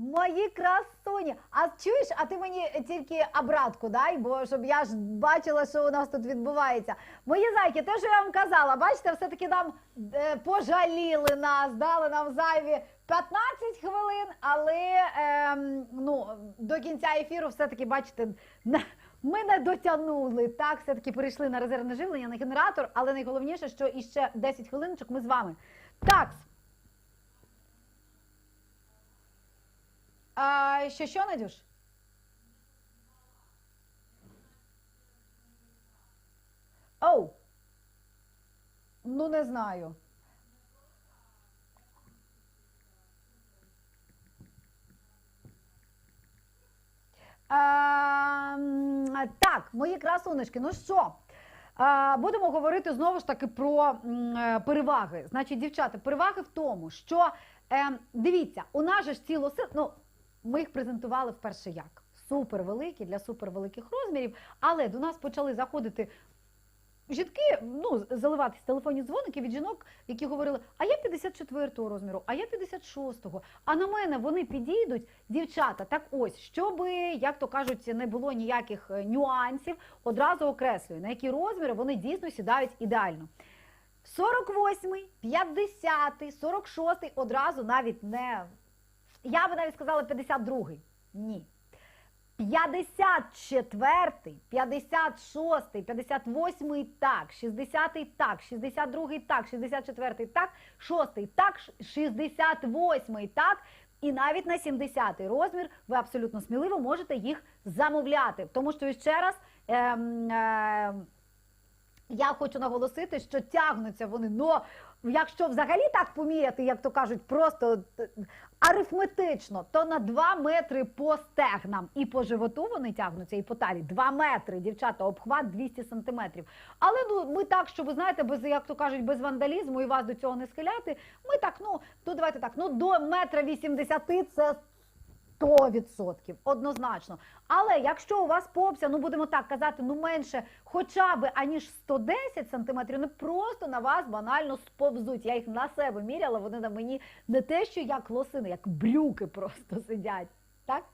Мої красуні. А чуєш, а ти мені тільки обратку дай, бо щоб я ж бачила, що у нас тут відбувається. Мої зайки, те, що я вам казала, бачите, все-таки нам е, пожаліли нас, дали нам зайві 15 хвилин, але ем, ну, до кінця ефіру все-таки, бачите, ми не дотягнули. Так, все-таки перейшли на резервне живлення, на генератор, але найголовніше, що іще 10 хвилиночок ми з вами. Так. А, що, що, Надюш? Оу. Ну, не знаю. А, так, мої красунечки, ну що? А, будемо говорити знову ж таки про м, е, переваги. Значить, дівчата, переваги в тому, що е, дивіться, у нас же ж ці лоси, ну ми їх презентували вперше як супер великі для супер великих розмірів, але до нас почали заходити. Жінки ну заливатись телефонні дзвоники від жінок, які говорили: а я 54-го розміру, а я 56-го. А на мене вони підійдуть, дівчата. Так ось, щоби, як то кажуть, не було ніяких е, нюансів, одразу окреслюю, на які розміри вони дійсно сідають ідеально. 48-й, 50-й, 46-й одразу навіть не. Я би навіть сказала 52-й. Ні. 54-й, 56-й, 58-й так, 60-й так, 62-й так, 64-й так, 6-й так, 68-й так. І навіть на 70-й розмір ви абсолютно сміливо можете їх замовляти. Тому що ще раз. Ем, ем, я хочу наголосити, що тягнуться вони. Ну, якщо взагалі так поміряти, як то кажуть, просто е, арифметично, то на 2 метри по стегнам і по животу вони тягнуться, і по талі 2 метри, дівчата, обхват 200 сантиметрів. Але ну ми так, що ви знаєте, без як то кажуть, без вандалізму і вас до цього не схиляти. Ми так, ну ну давайте так, ну до метра 80 це 100%, однозначно. Але якщо у вас попся, ну будемо так казати, ну менше хоча б аніж 110 сантиметрів, ну просто на вас банально сповзуть. Я їх на себе міряла, вони на мені не те, що як лосини, як брюки просто сидять. Так?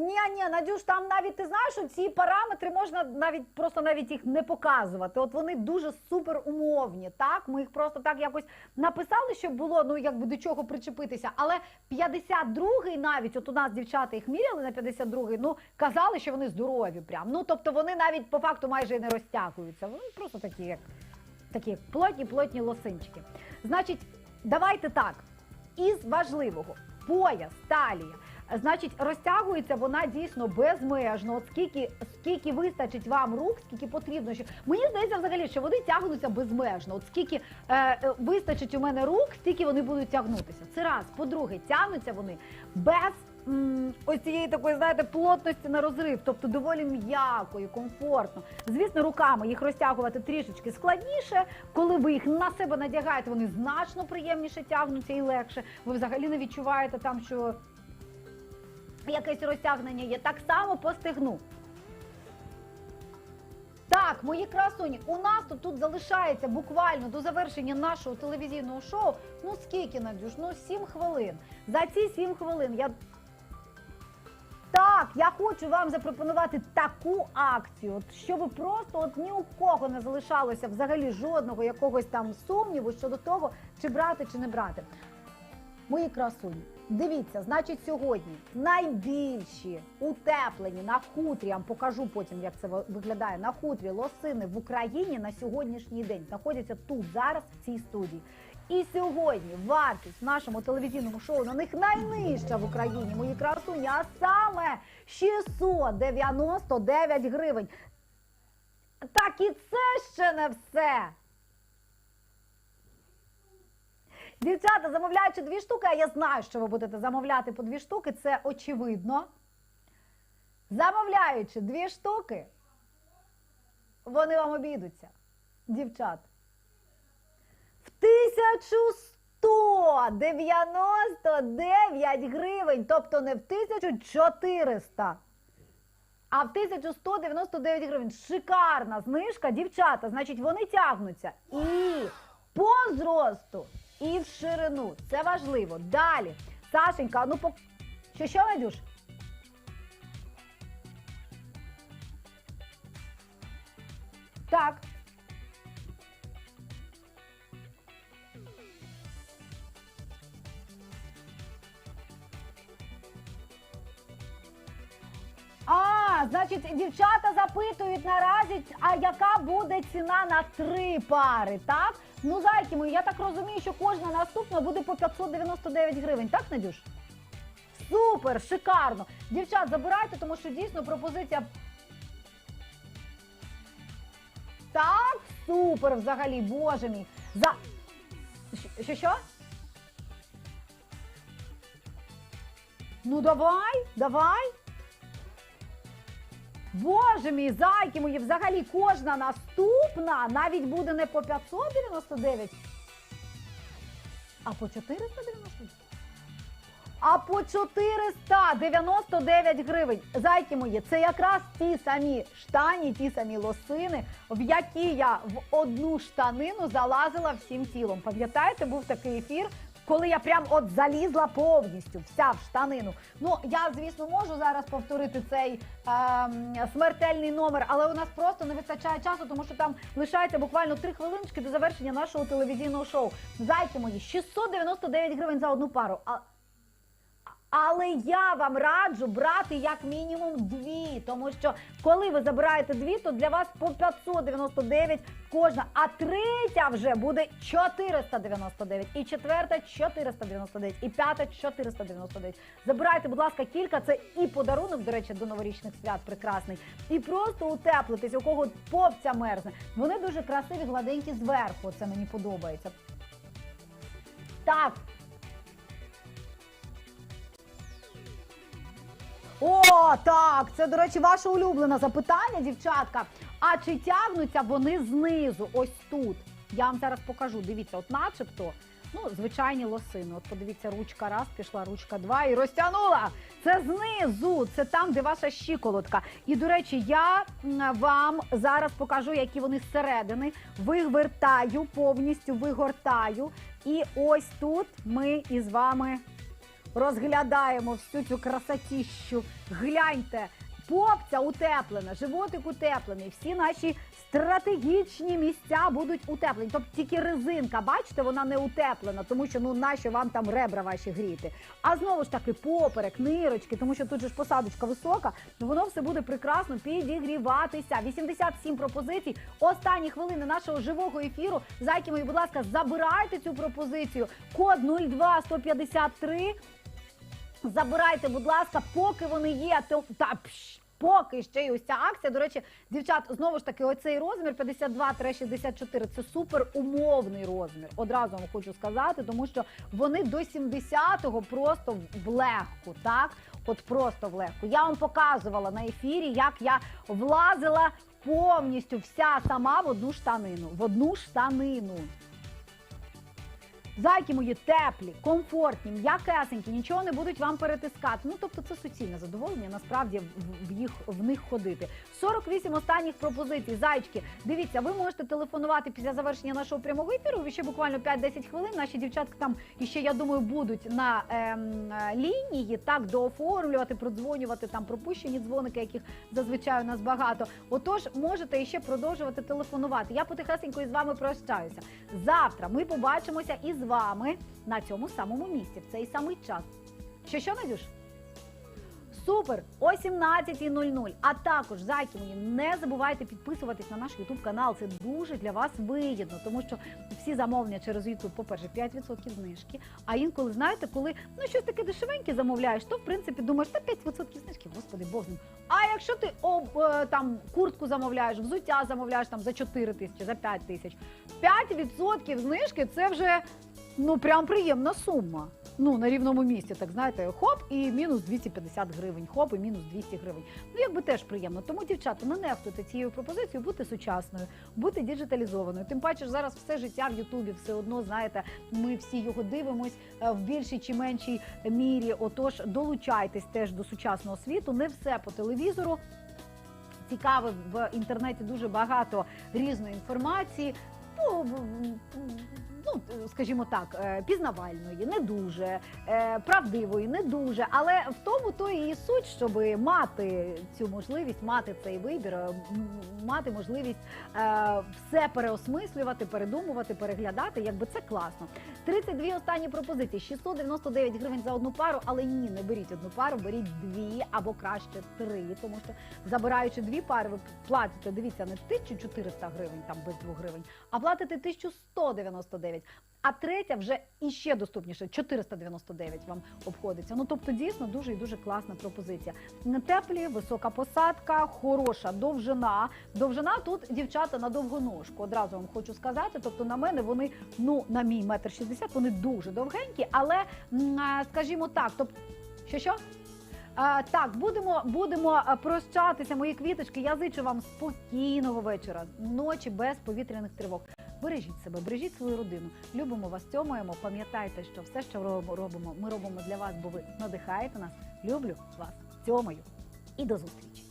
Ні, ні, Надюш, там навіть ти знаєш, що ці параметри можна навіть просто навіть їх не показувати. От вони дуже супер умовні. Так, ми їх просто так якось написали, щоб було ну якби до чого причепитися. Але 52-й навіть, от у нас дівчата їх міряли на 52-й, ну казали, що вони здорові. Прям ну тобто вони навіть по факту майже і не розтягуються. Вони просто такі, як такі плотні, плотні лосинчики. Значить, давайте так. Із важливого пояс, талія. Значить, розтягується вона дійсно безмежно. От скільки, скільки вистачить вам рук, скільки потрібно. Що... Мені здається, взагалі, що вони тягнуться безмежно. От скільки е, е, вистачить у мене рук, стільки вони будуть тягнутися. Це раз. По-друге, тягнуться вони без м, ось цієї такої, знаєте, плотності на розрив, тобто доволі м'яко і комфортно. Звісно, руками їх розтягувати трішечки складніше. Коли ви їх на себе надягаєте, вони значно приємніше тягнуться і легше. Ви взагалі не відчуваєте там, що якесь розтягнення є. Так само по стегну. Так, мої красуні, у нас тут, тут залишається буквально до завершення нашого телевізійного шоу. Ну скільки, Надюш? Ну 7 хвилин. За ці 7 хвилин я. Так, я хочу вам запропонувати таку акцію, щоб просто от ні у кого не залишалося взагалі жодного якогось там сумніву щодо того, чи брати, чи не брати. Мої красуні, дивіться, значить, сьогодні найбільші утеплені на хутрі, я вам покажу потім, як це виглядає, на хутрі лосини в Україні на сьогоднішній день знаходяться тут, зараз, в цій студії. І сьогодні вартість в нашому телевізійному шоу на них найнижча в Україні, мої красуні, а саме 699 гривень. Так і це ще не все. Дівчата, замовляючи дві штуки, а я знаю, що ви будете замовляти по дві штуки, це очевидно. Замовляючи дві штуки, вони вам обійдуться, дівчат. В 1199 гривень, тобто не в 1400. А в 1199 гривень шикарна знижка, дівчата. Значить, вони тягнуться і по зросту, і в ширину. Це важливо. Далі. Сашенька, ну по що, що Надюш? Так. Значить, дівчата запитують наразі, а яка буде ціна на три пари, так? Ну, зайки мої, я так розумію, що кожна наступна буде по 599 гривень, так, Надюш? Супер, шикарно. Дівчат, забирайте, тому що дійсно пропозиція. Так, супер взагалі, боже мій. За... Що- Що? Ну давай, давай. Боже мій, зайки мої, взагалі кожна наступна навіть буде не по 599, а по 499. А по 499 гривень. Зайки мої, це якраз ті самі штані, ті самі лосини, в які я в одну штанину залазила всім тілом. Пам'ятаєте, був такий ефір, коли я прям от залізла повністю, вся в штанину. Ну я звісно можу зараз повторити цей ем, смертельний номер, але у нас просто не вистачає часу, тому що там лишається буквально три хвилиночки до завершення нашого телевізійного шоу. Зайки мої, 699 гривень за одну пару. Але я вам раджу брати як мінімум дві, тому що коли ви забираєте дві, то для вас по 599 кожна, а третя вже буде 499, і четверта 499, і п'ята 499. Забирайте, будь ласка, кілька. Це і подарунок, до речі, до новорічних свят прекрасний, і просто утеплитись, у кого попця мерзне. Вони дуже красиві, гладенькі зверху. Це мені подобається. Так, О, так, це, до речі, ваше улюблене запитання, дівчатка. А чи тягнуться вони знизу, ось тут? Я вам зараз покажу. Дивіться, от начебто, ну, звичайні лосини. От подивіться, ручка раз, пішла, ручка два і розтягнула. Це знизу, це там, де ваша щиколотка. І, до речі, я вам зараз покажу, які вони зсередини. Вивертаю, повністю вигортаю. І ось тут ми із вами розглядаємо всю цю красотіщу. Гляньте, попця утеплена, животик утеплений, всі наші стратегічні місця будуть утеплені. Тобто тільки резинка, бачите, вона не утеплена, тому що ну нащо вам там ребра ваші гріти. А знову ж таки, поперек, нирочки, тому що тут же ж посадочка висока, воно все буде прекрасно підігріватися. 87 пропозицій. Останні хвилини нашого живого ефіру. Зайки мої, будь ласка, забирайте цю пропозицію. Код 02153. Забирайте, будь ласка, поки вони є, то та пш, поки ще й ось ця акція. До речі, дівчат, знову ж таки, оцей розмір 52-64 це супер умовний розмір. Одразу вам хочу сказати, тому що вони до 70-го просто в легку, так? От просто в легку. Я вам показувала на ефірі, як я влазила повністю вся сама в одну штанину. В одну штанину. Зайки мої теплі, комфортні, м'якесенькі, нічого не будуть вам перетискати. Ну тобто це суцільне задоволення. Насправді в- їх в них ходити. 48 останніх пропозицій. Зайчики, дивіться, ви можете телефонувати після завершення нашого прямого ефіру. Ще буквально 5-10 хвилин. Наші дівчатки там іще, я думаю, будуть на ем, лінії так дооформлювати, продзвонювати там пропущені дзвоники, яких зазвичай у нас багато. Отож, можете іще продовжувати телефонувати. Я потихесенько із вами прощаюся. Завтра ми побачимося із вами на цьому самому місці, в цей самий час. Що що, Надюш? Супер! О 17.00. А також, зайки мої, не забувайте підписуватись на наш YouTube канал. Це дуже для вас вигідно, тому що всі замовлення через YouTube, по-перше, 5% знижки. А інколи, знаєте, коли ну щось таке дешевеньке замовляєш, то в принципі думаєш, та 5% знижки, господи, Бог ним. А якщо ти об, е, там куртку замовляєш, взуття замовляєш там за 4 тисячі, за 5 тисяч, 5% знижки це вже ну прям приємна сума. Ну, на рівному місці, так знаєте, хоп, і мінус 250 гривень, хоп, і мінус 200 гривень. Ну, якби теж приємно. Тому, дівчата, не нехтуйте цією пропозицією бути сучасною, бути діджиталізованою. Тим паче, ж зараз все життя в Ютубі, все одно, знаєте, ми всі його дивимось е, в більшій чи меншій мірі. Отож, долучайтесь теж до сучасного світу. Не все по телевізору. цікаве в інтернеті дуже багато різної інформації. Ну, ну, скажімо так, е, пізнавальної, не дуже, е, правдивої, не дуже. Але в тому то і суть, щоб мати цю можливість, мати цей вибір, е, мати можливість все переосмислювати, передумувати, переглядати. Якби це класно. 32 останні пропозиції, 699 гривень за одну пару, але ні, не беріть одну пару, беріть дві або краще три, тому що забираючи дві пари, ви платите, дивіться, не 1400 гривень там без 2 гривень, а платите 1199. А третя вже іще доступніше 499 вам обходиться. Ну тобто дійсно дуже і дуже класна пропозиція. Теплі, висока посадка, хороша довжина. Довжина тут дівчата на довгоножку. Одразу вам хочу сказати. Тобто на мене вони, ну на мій метр шістдесят, вони дуже довгенькі, але скажімо так, тобто що що? А, так, будемо, будемо прощатися, мої квіточки. Я зичу вам спокійного вечора, ночі без повітряних тривог. Бережіть себе, бережіть свою родину. Любимо вас, цьомуємо. Пам'ятайте, що все, що робимо, ми робимо для вас, бо ви надихаєте нас. Люблю вас, цьомою і до зустрічі.